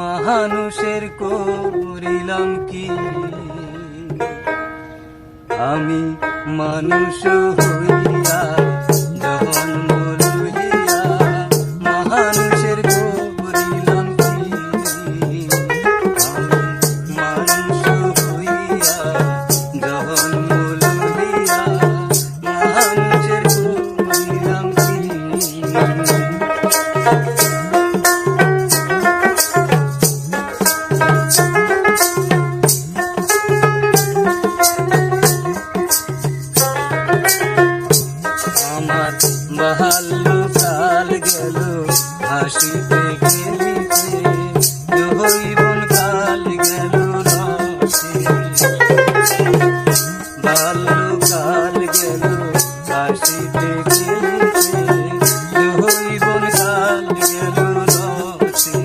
মানুষের করিলাম কি? আমি মানুষ হইয়া জন্ম লইয়া কি? আমি মানুষ হইয়া হাসিতে খেলিতে যৌবন কাল গেল রসে। বাল্যকাল গেল হাসিতে খেলিতে যৌবন কাল গেল রসে।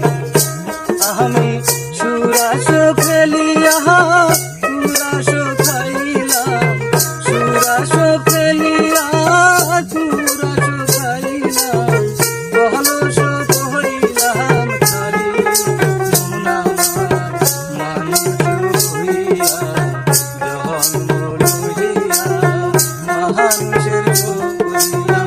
আমি সুরাস খেলিয়া thank you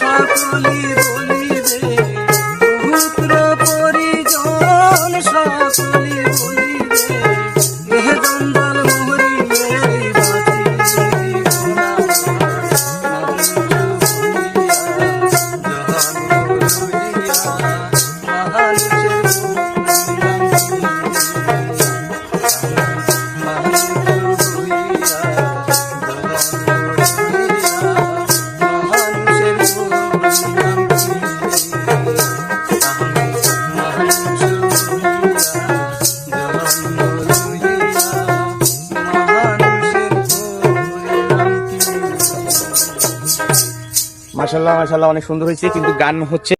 সকলি বলিবে পুত্র পরিজন মাশাল্লাহ মাসাল্লাহ অনেক সুন্দর হয়েছে কিন্তু গান হচ্ছে